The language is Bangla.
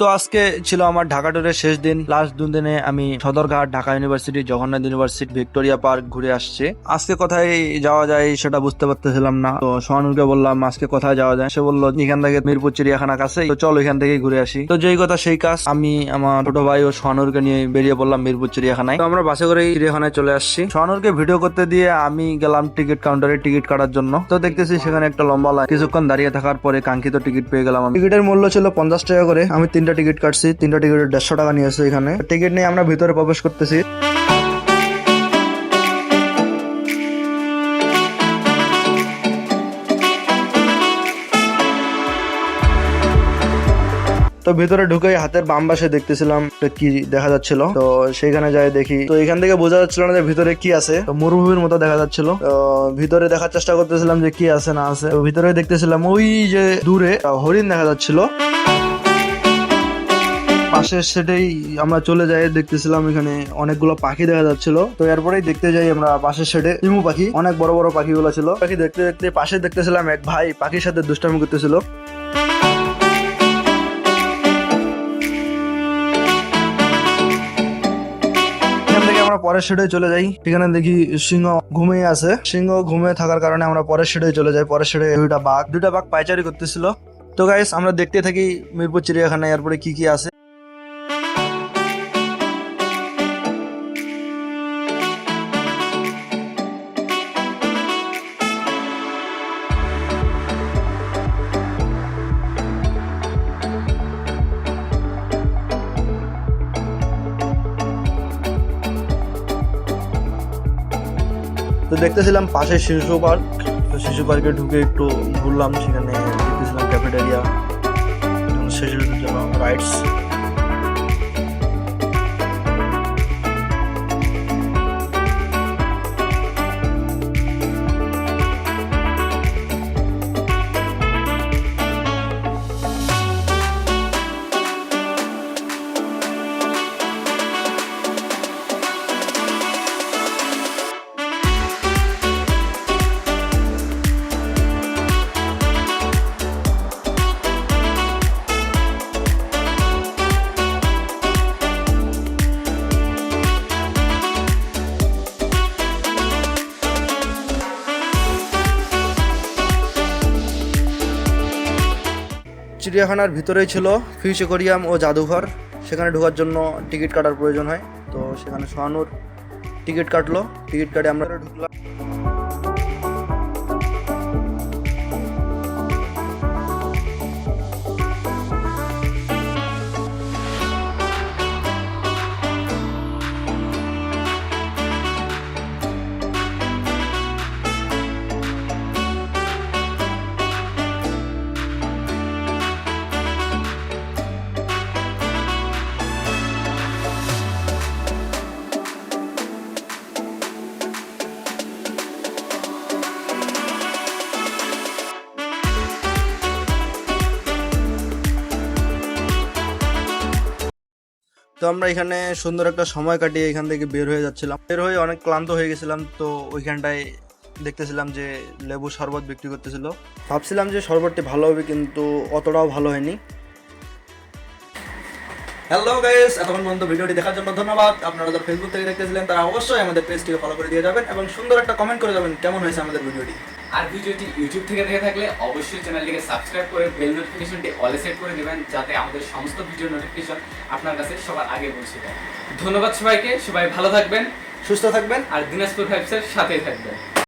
তো আজকে ছিল আমার ঢাকা ট্যুরের শেষ দিন। লাস্ট দুই দিনে আমি Sadarghat, Dhaka university, Jagannath university, Victoria park ঘুরে আসছে। আজকে কোথায় যাওয়া যায় সেটা বুঝতে পারতেছিলাম না। তো সোহানুরকে বললাম, আজকে কোথায় যাওয়া যায়? সে বলল, এখান থেকে মিরপুর চিড়িয়াখানা কাছে। তো চলো এখান থেকে ঘুরে আসি। তো যেই কথা সেই কাজ, আমি আমার ছোট ভাই ও সোহানুরকে নিয়ে বেরিয়ে পড়লাম মিরপুর চিড়িয়াখানায়। তো আমরা বাসে করে চিড়িয়াখানায় চলে আসছি। সোহানুরকে ভিডিও করতে দিয়ে আমি গেলাম টিকিট কাউন্টারে টিকিট কাটার জন্য। তো দেখতেছি সেখানে একটা লম্বা লাইন কিছুক্ষণ দাঁড়িয়ে থাকার পরে কাঙ্ক্ষিত টিকিট পেয়ে গেলাম টিকিটের মূল্য ছিল পঞ্চাশ টাকা করে। আমি তিনটা টিকিট কাটছি, তিনটা টিকিটের দেড়শো টাকা নিয়েছে এখানে। টিকিট নিয়ে আমরা ভিতরে প্রবেশ করতেছি। তো ভিতরে ঢুকে হাতের বাম পাশে দেখতেছিলাম কি দেখা যাচ্ছিল। তো সেখানে যাই দেখি। তো এখান থেকে বোঝা যাচ্ছিল না যে ভিতরে কি আছে। তো মরুভূমির মতো দেখা যাচ্ছিল। তো ভিতরে দেখার চেষ্টা করতেছিলাম যে কি আছে না আছে। ভিতরে দেখতেছিলাম ওই যে দূরে হরিণ দেখা যাচ্ছিল। পাশের সেটাই আমরা চলে যাই, দেখতেছিলাম এখানে অনেকগুলো পাখি দেখা যাচ্ছিল। তো এরপরেই দেখতে যাই আমরা পাশের সেটে ইমু পাখি, অনেক বড় বড় পাখিগুলো ছিল। পাখি দেখতে দেখতে পাশে দেখতেছিলাম এক ভাই পাখির সাথে দুষ্টামি করতেছিল। আমরা পরের শেডে চলে যাই। এখানে দেখি সিংহ ঘুমিয়ে আছে। সিংহ ঘুমিয়ে থাকার কারণে আমরা পরের শেডে চলে যাই। পরের শেডে দুইটা বাঘ দুইটা বাঘ পাইচারি করতেছিল। তো গাইস আমরা দেখতে থাকি মিরপুর চিড়িয়াখানায় এরপরে কি কি আছে। তো দেখতেছিলাম পাশে শিশু পার্ক। তো শিশু পার্কে ঢুকে একটু ঘুরলাম, সেখানে দেখতেছিলাম ক্যাফেটেরিয়া শিশুর জন্য রাইডস চিড়িয়াখানার ভিতরেই ছিল ফিউচ অ্যাকোরিয়াম ও জাদুঘর। সেখানে ঢোকার জন্য টিকিট কাটার প্রয়োজন হয়। তো সেখানে সোহানুর টিকিট কাটলো। টিকিট কাটে আমরা ঢুকলাম। তো আমরা এখানে সুন্দর একটা সময় কাটিয়ে এখান থেকে বের হয়ে যাচ্ছিলাম। বের হয়ে অনেক ক্লান্ত হয়ে গেছিলাম, তো ওইখানটায় দেখতেছিলাম যে লেবু শরবত বিক্রি করতেছিল। ভাবছিলাম যে শরবতটি ভালো হবে, কিন্তু অতটাও ভালো হয়নি। হ্যালো গাইস এতক্ষণ পর্যন্ত ভিডিওটি দেখার জন্য ধন্যবাদ। আপনারা যারা ফেসবুক থেকে দেখতেছিলেন, তারা অবশ্যই আমাদের পেজটিকে ফলো করে দিয়ে যাবেন এবং সুন্দর একটা কমেন্ট করে যাবেন কেমন হয়েছে আমাদের ভিডিওটি। আর ভিডিওটি ইউটিউব থেকে দেখে থাকলে অবশ্যই চ্যানেলটিকে সাবস্ক্রাইব করে বেল নোটিফিকেশনটি অলে সেট করে দেবেন যাতে আমাদের সমস্ত ভিডিও নোটিফিকেশন আপনার কাছে সবার আগে পৌঁছে যায়। ধন্যবাদ সবাইকে, সবাই ভালো থাকবেন, সুস্থ থাকবেন আর দিনাজপুর ভাইবসের সাথেই থাকবেন।